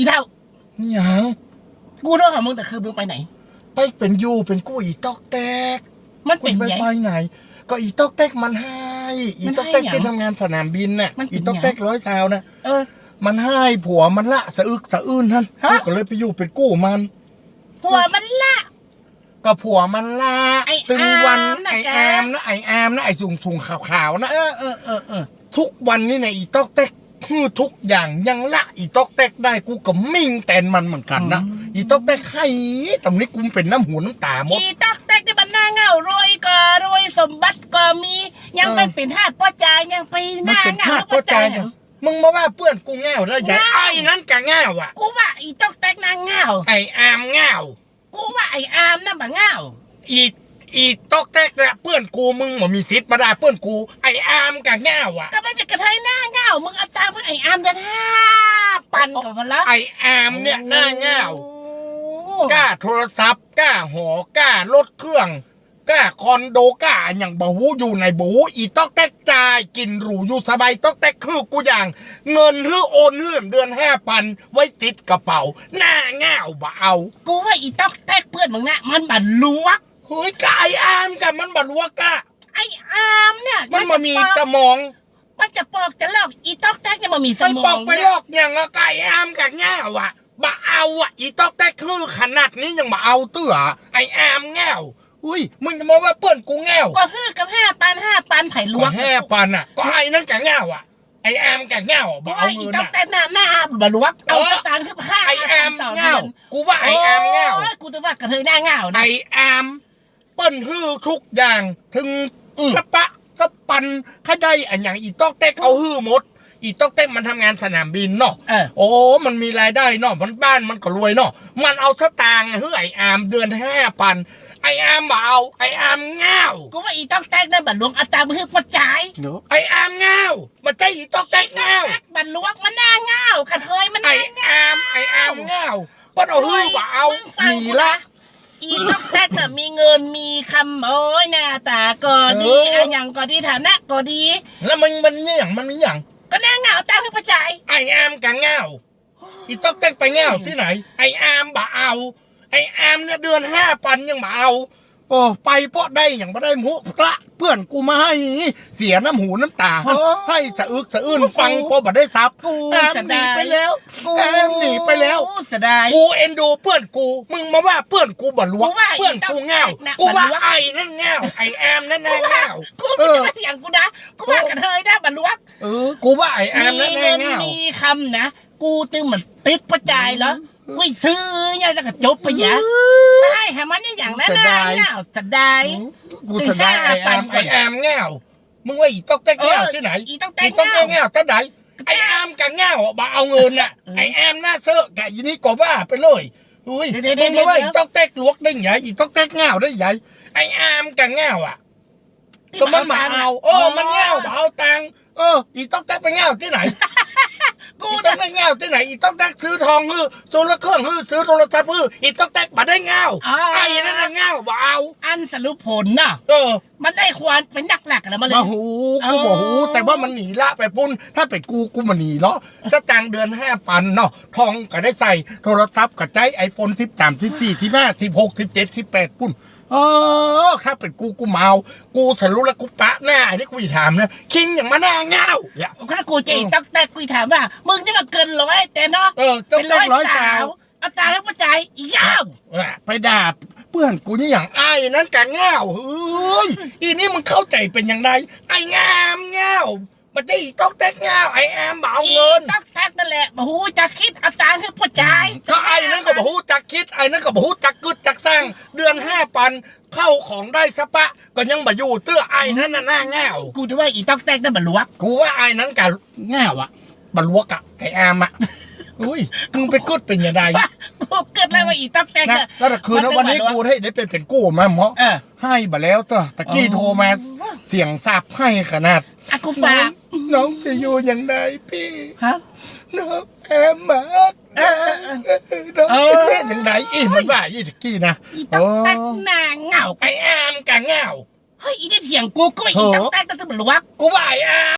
อีเท่านี่หยังกูรู้ของมึงแต่คือมึงไปไหน ไปเป็นอยูเป็นกู้อีตอกแตกมันคุเป็ณนไปไง ไปไหน ก็อีตอกแตกมันให้อีตอกแตกมันให้หยังที่ทำงานสนามบินน่ะมันเป็นอีตอกแตกร้อยซาวน่ะ เออ มันให้ผัวมันละสะอึกสะอื้นท่านฮะ กูก็เลยไปอยู่เป็นกู้มัน ผัวมันละ ก็ผัวมันละไอ้ตึงวันอามน่ะไอแก แอมนะไอแอมนะไอสูงสูงขาวขาวๆนะ เออเออเออเออทุกวันนี่นะอีตอกแตก คือทุกอย่างยังละอีตอกแตกได้กูก็มิ่งแตนมันเหมือนกันนะอีตอกแตกให้ตำนี้กูเป็นน้ำหูน้ำตาหมดอีตักแตกจะบรรณาเงารวยก็รวยสมบัติก็มียังไปเออเป็นทาสพ่อจ่ายยังไปหมันน้าเป็นเงาภาพพ่ก็อใจจ่ายเนี่ยมึงมาว่าเพื่อนกูแง่วได้ยังง่าวไอ้นั้นกะแง่วอะกูว่าอีตักแตกนางเงาไอ้อามแง่วกูว่าไอ้อามนั่นบะเงาอีอีตอกแตกเนี่ยเพื่อนกูมึงบ่มีสิทธิ์มาด่าเพื่อนกูไอ้อามกะแง่วอะก็ไม่เป็นกระเทยหน้าเงา มึงเอาตามมึงไอ้อามกันห้าปันกับมันละไอ้อามเนี่ยหน้าแง่วโอ้กล้าโทรศัพท์กล้าหอกล้ารถเครื่องกล้าคอนโดกล้าอย่างบหูอยู่ในบหูอีตอกแตกจ่ายกินหรูอยู่สบายตอกแตกคือกูอย่าง เงินฮือโอนฮือเดือนห้าพันไว้ติดกระเป๋า หน้าแง่วบ่เอา กูว่าอีตักแตกเพื่อนมึงน่ะมันบันลวก เฮ้ยกไายอามกับมันบัดวกะไอ้อามเนี่ยมันมามีจะปสอกมอง มันจะปอกจะลอกอีตอกแตกเนี่ยมันมีสไปมปอองกไปลอกอย่างอะไก่อามกับแง่วอะบ่เอาอะอีตอกแตกคือขนาดนี้ยังบ่เอาเตื้อไออามแง่วอุ้ยมึงจะมาว่าเพื่อนกูแง่วก็ฮือกับห้าปันห้าปันไผ่ลก็วกแห่ปันอะก็ไอ้นั่นกับแง่วอะไออามกับแง่วบ่ว่าเอาอีเงินตอกอะแตกหน้าหน้าบลวกเอาเออสตางค์ขึ้นห้าไออามต่อแง่วเดือนกูว่าไออามแง่ว โยกูจะว่ากระเทยหน้าเงาไอนะอามเปิ้นฮือทุกอย่าง ถึงอืม สปะ สปันขยายอันอย่างอีตอกแตกเอาฮือหมด อีตอกแตกมันทำงานสนามบินเนาะเออโอ้มันมีรายได้เนาะมันบ้านมันก็รวยเนาะมันเอาสตางค์เฮ้ยไออามเดือนห้าพันไออามมาเอาไออามเงากูว่าอีตอกแตกนั่นบันลวกเอาตามมือพ่อจ่ายไออามเงามาใจอีตอกแตกเงาบันลวกมันหน้าเงากระเทยมันไอหน้าเงาอามไออามเงาปัดเอาฮือว่าเอามึงฟังหนีกูละ อีตอกแตกน่ะมีเงินมีคำโอ้ยหน้าตาก็ดีเออออะอย่างก็ดีฐานะก็ดี แล้วมันมันเนี่ยอย่างมันมีอย่างก็หน้าเงาตามมือพ่อจ่ายไออามกับเงาอีตอกแตกไปเงาที่ไหน ไออามบ่เอา ไออามเนี่ยเดือนห้าพันยังบ่เอา โอ้ไปเพราะได้อย่างไม่ได้หมูพระเพื่อนกูมาให้เสียน้ำหูน้ำตาโอ้ให้สะอึกสะอื้นฟังเพราะบ่ได้ทรัพย์กูแอมจะหนีได้ไปแล้วแอมหนีไปแล้วกูเสียดายกูเอ็นดูเพื่อนกู มึงมาว่าเพื่อนกูบ่ลวกูงว่าเพื่อนกูเงาอีตอกแตกน่ะกูว่าบ่ลวงไอ้นั่นเงาไอ้แอมนั่นแน่กูว่าเงากูเอไม่อจะมาเสียงกูนะกูว่ากระเทยได้บันลวกเออกูว่าไอ้แอมมีนั่นเงิแน่นเงามีคำนะ กูตึงเหมือนติดประจายเหรอ กูซื้อเนี่ยแล้วก็จบไปยะไม่ให้หามันเนี่ยอย่างนั้นเสียนะดายเงาจะได้กูสบายไอ้แอมถึงห้าพันไอ้แอมเงามึงว่าอีตอกแตกเงาเออที่ไหนอีตอกแตกอีตอกแตกเงาเงาที่ไหนไอ้แอมกับเงาบ่เอาเงินน่ะเออไอ้แอมหน้าเสื้อแกอีนี่ก็ว่าไปเลยอุ้ยเดี๋ยวๆๆมึงมาว่าเดี๋อียวตอกแตกลวกได้ไงอีตอกแตกเงาได้ไงไอ้แอมกับเงาอะก็มันมาเอาเออมันเงาเอาตังค์เออ อีต้องแตกไปเงาที่ไหน กูอีต้อนะงแตกเงาที่ไหนอีต้องแตกซื้อทองฮือโซลเครื่องฮือซื้อโทรศัพท์ฮืออีต้องแตกมาได้เงาไอ้นั่นน่ะเงาบ่เอาอันสรุปผลน่ะ เออมันได้ควานเป็นนักหลักแล้วมาเลย มาหูกูบอกหูแต่ว่ามันหนีละไปปุ้น ถ้าไปกูกูมันหนีเนาะสตางค์เดือนห้าพันเนาะทองก็ได้ใส่โทรศัพท์ก็ใจไอโฟนสิบสามสิบสี่สิบห้าสิบหกสิบเจ็ดสิบแปดปุ้น เออถ้าเป็นกูกูเมา กูสรู้แล้วกูปะหน้าอันนี้กูอีถามนะคิงอย่างมาหน้าเงาอย่า ถ้ากูจะอีตอกแตกกูถามว่า มึงนี่มาเกินร้อยแต่เนาะเออต้องเต้นร้อยสาวเอาตาให้ประจายอีกเก้าอะไปด่าเพื่อนกูนี่อย่างไอ้นั้นกะเง่าเฮ้ยอีนี่มึงเข้าใจเป็นอย่างไรไอ้งามเง่า มันจะอีต้องแตกเง่าไอ้แอมบ่เอาเงินตักแท็กนั่นแหละมาหูจะคิดเอาตังค์ให้พ่อจ่ายก็ไอ้นั้นก็บอกฮู้จักคิดไอ้นั้นก็บอกฮู้จักกึดจักสร้างเดือนห้าปันเข้าของได้สะปะ ก็ยังบ่อยู่เตื้อไอ้นั้นน่ะหน้าเง่ากูจะว่าอีตักแท็กนั่นมันลวกกูว่าไอ้นั้นกะเง่าอะบัลวกอะไอ้แอมอะอุ้ยมึงไปกึดเป็นยังไงกูเกิดแล้วว่าอีตักแท็กนะน่ะแล้วแต่คืนนะวันนี้กูให้ได้เป็นเป็นกู้มาหมอเออให้บ่แล้วตัวตะกี้โทรมาเสียงสาบให้ขนาดอะกูฝาก น้องจะอยู่อย่างไรพี่ฮะน้องแอมมาเออเออเออน้องเออจะเล่นอย่างไรอีมันว่าอีตะกี้นะอีตักแท็กหน้าเหงาไอแอมกะเงาเฮ้ยอีนี่เถียงกูก็ว่าอีตักแท็กนั่นมันลวกกูว่าไอแอม